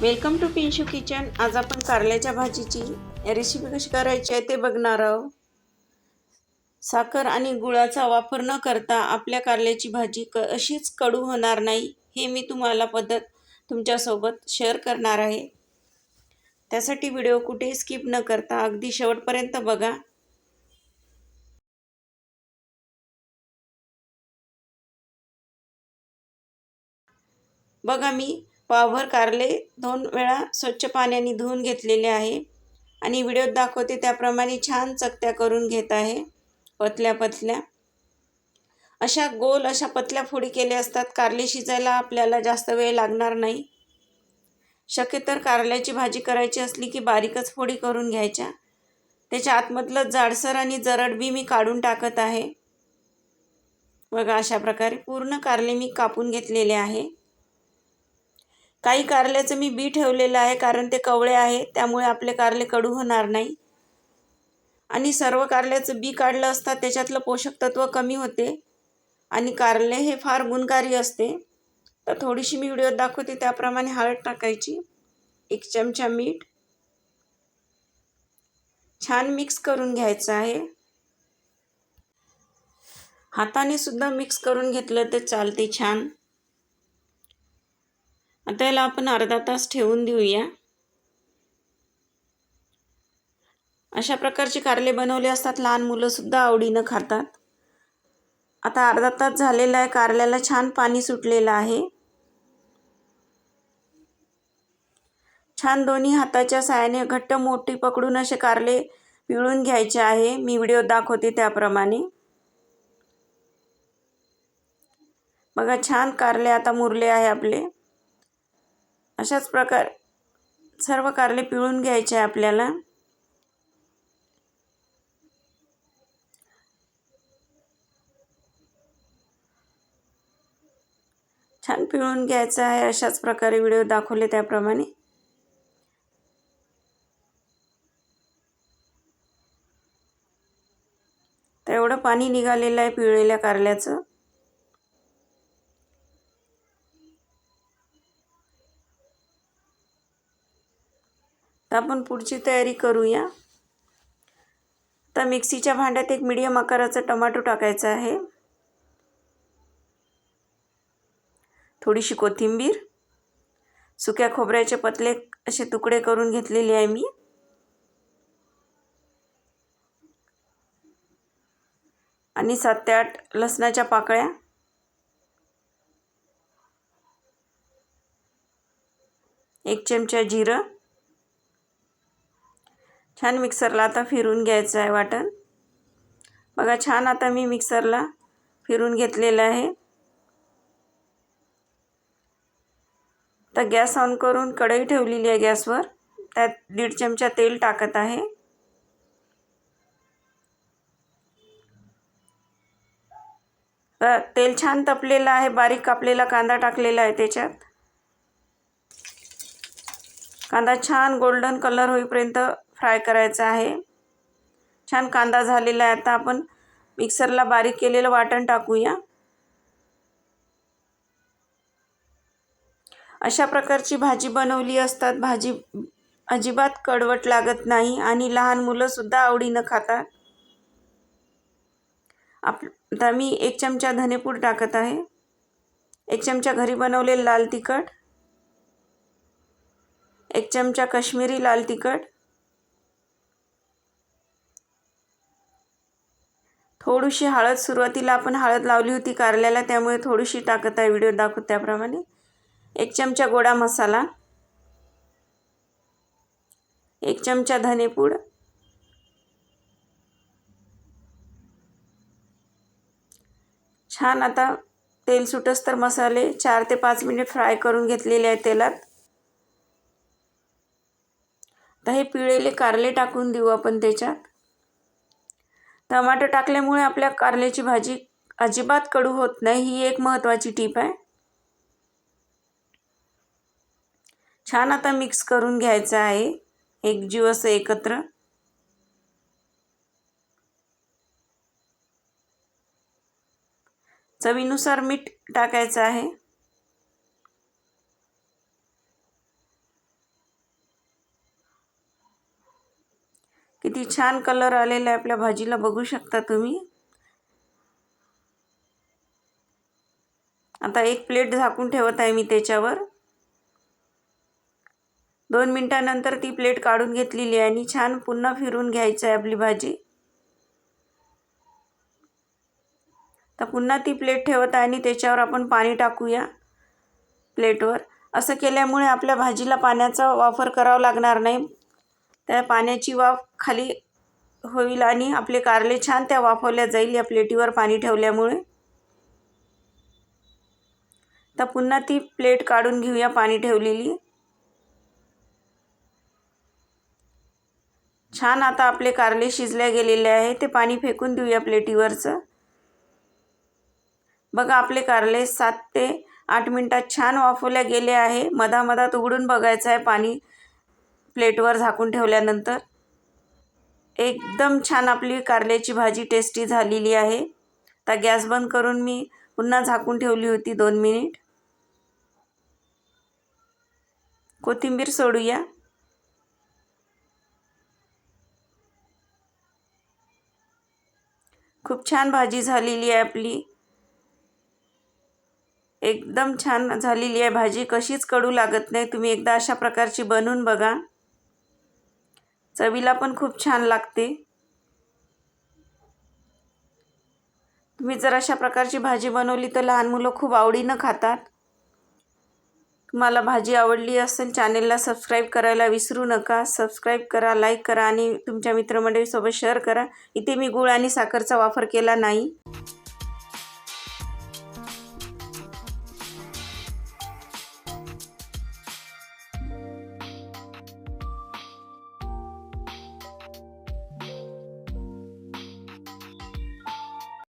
Welcome to पिंशू kitchen. आज आपण कारल्याच्या भाजीची रेसिपी कशी करायची आहे ते बघणार आहोत. साखर आणि गुळाचा वापर न करता आपल्या कारल्याची भाजी क अशीच कडू होणार नाही हे मी तुम्हाला पद्धत तुमच्यासोबत शेअर करणार आहे. त्यासाठी व्हिडिओ कुठेही स्किप न करता अगदी शेवटपर्यंत बघा. बघा मी पावभर कारले दोन वेळा स्वच्छ पाण्याने धुवून घेतलेले आहे. आणि व्हिडिओत दाखवते त्याप्रमाणे छान चकत्या करून घेत आहे. पतल्या पतल्या. अशा गोल अशा पतल्या फोडी केल्या असतात. कारले शिजायला आपल्याला जास्त वेळ लागणार नाही. शक्यतर कारल्याची भाजी करायची असली की बारीकच फोडी करून घ्यायच्या. त्याच्या आतमधलं जाडसर आणि जरड बी मी काढून टाकत आहे. बघा अशा प्रकारे पूर्ण कारले मी कापून घेतलेले आहे. काही कारल्याचं मी बी ठेवलेलं आहे कारण ते कवळे आहे त्यामुळे आपले कारले कडू होणार नाही. आणि सर्व कारल्याचं बी काढलं असता त्याच्यातलं पोषक तत्व कमी होते आणि कारले हे फार गुणकारी असते. तर थोडीशी मी व्हिडिओ दाखवते त्याप्रमाणे हळद टाकायची एक चमचा मीठ. छान मिक्स करून घ्यायचं आहे. हाताने सुद्धा मिक्स करून घेतलं तर चालते छान. आता याला आपण अर्धा तास ठेवून देऊया. अशा प्रकारचे कारले बनवले असतात. लहान मुलंसुद्धा आवडीनं खातात. आता अर्धा तास झालेला आहे. कारल्याला छान पाणी सुटलेलं आहे. छान दोन्ही हाताच्या साहाय्याने घट्ट मोठी पकडून असे कारले पिळून घ्यायचे आहे. मी व्हिडिओ दाखवते त्याप्रमाणे. बघा छान कारले आता मुरले आहे आपले. अशाच प्रकार सर्व कारले पिळून घ्यायचे आहे आपल्याला. छान पिळून घ्यायचं आहे अशाच प्रकारे व्हिडिओ दाखवले त्याप्रमाणे. तर एवढं पाणी निघालेलं आहे पिळलेल्या कारल्याचं. तर आपण पुढची तयारी करूया. तर मिक्सीच्या भांड्यात एक मिडियम आकाराचा टमाटो टाकायचा आहे. थोडीशी कोथिंबीर. सुक्या खोबऱ्याचे पतले असे तुकडे करून घेतलेले आहे मी. आणि सात ते आठ लसणाच्या पाकळ्या. एक चमचा जिरं. छान मिक्सरला आता फिरून घ्यायचं आहे वाटण. बघा छान आता मी मिक्सरला फिरून घेतलेलं आहे. तर गॅस ऑन करून कढई ठेवलेली आहे गॅसवर. त्यात दीड चमचा तेल टाकत आहे. तर तेल छान तपलेलं आहे बारीक कापलेला कांदा टाकलेला आहे त्याच्यात. कांदा छान गोल्डन कलर होईपर्यंत फ्राय करायचा आहे. छान कांदा झालेला आहे. आता आपण मिक्सरला बारीक केलेलं वाटण टाकूया. अशा प्रकारची भाजी बनवली असतात. भाजी अजिबात कडवट लागत नाही आणि लहान मुलंसुद्धा आवडीनं खातात. आप आता मी एक चमचा धनेपूड टाकत आहे. एक चमचा घरी बनवलेलं लाल तिखट. एक चमचा कश्मीरी लाल तिखट. थोडीशी हळद सुरुवातीला आपण हळद लावली होती कारल्याला त्यामुळे थोडीशी टाकत आहे. व्हिडिओ दाखवत त्याप्रमाणे. एक चमचा गोडा मसाला एक चमचा धनेपूड छान आता तेल सुटस तर मसाले चार ते पाच मिनिट फ्राय करून घेतलेले आहे तेलात. आता हे पिळेले कारले टाकून देऊ आपण त्याच्यात. टमाटर टाकल्यामुळे आपल्या कारल्याची भाजी अजिबात कडू होत नाही ही एक महत्त्वाची टीप आहे. छान आता मिक्स करून घ्यायचं आहे एकजीव असं एकत्र. चवीनुसार मीठ टाकायचं आहे. किती छान कलर आलेला आहे आपल्या भाजीला बघू शकता तुम्ही. आता एक प्लेट झाकून ठेवत आहे मी त्याच्यावर. दोन मिनटानंतर ती प्लेट काढून घेतलेली आहे आणि छान पुन्हा फिरून घ्यायचं आहे आपली भाजी. तर पुन्हा ती प्लेट ठेवत आहे आणि त्याच्यावर आपण पाणी टाकूया प्लेटवर असं केल्यामुळे आपल्या भाजीला पाण्याचा वापर करावा लागणार नाही. त्या पाण्याची वाफ खाली होईल आणि आपले कारले छान त्या वाफवल्या जाईल या प्लेटीवर पाणी ठेवल्यामुळे. तर पुन्हा ती प्लेट काढून घेऊया पाणी ठेवलेली. छान आता आपले कारले शिजल्या गेलेले आहे ते पाणी फेकून देऊया प्लेटीवरचं. बघा आपले कारले सात ते आठ मिनटात छान वाफवल्या गेले आहे. मधामधात उघडून बघायचं आहे पाणी प्लेटवर झाकून ठेवल्यानंतर. एकदम छान आपली कारल्याची भाजी टेस्टी झालेली आहे. आता गॅस बंद करून मी पुन्हा झाकून ठेवली होती दोन मिनिट. कोथिंबीर सोडूया. खूप छान भाजी झालेली आहे आपली. एकदम छान झालेली आहे भाजी. कशीच कडू लागत नाही. तुम्ही एकदा अशा प्रकारची बनवून बघा. चवीला पण खूप छान लागते. तुम्ही जर अशा प्रकारची भाजी बनवली तर लहान मुलं खूप आवडीनं खातात. तुम्हाला भाजी आवडली असेल चॅनेलला सबस्क्राईब करायला विसरू नका. सबस्क्राईब करा लाईक करा आणि तुमच्या मित्रमंडळीसोबत शेअर करा. इथे मी गूळ आणि साखरचा वापर केला नाही.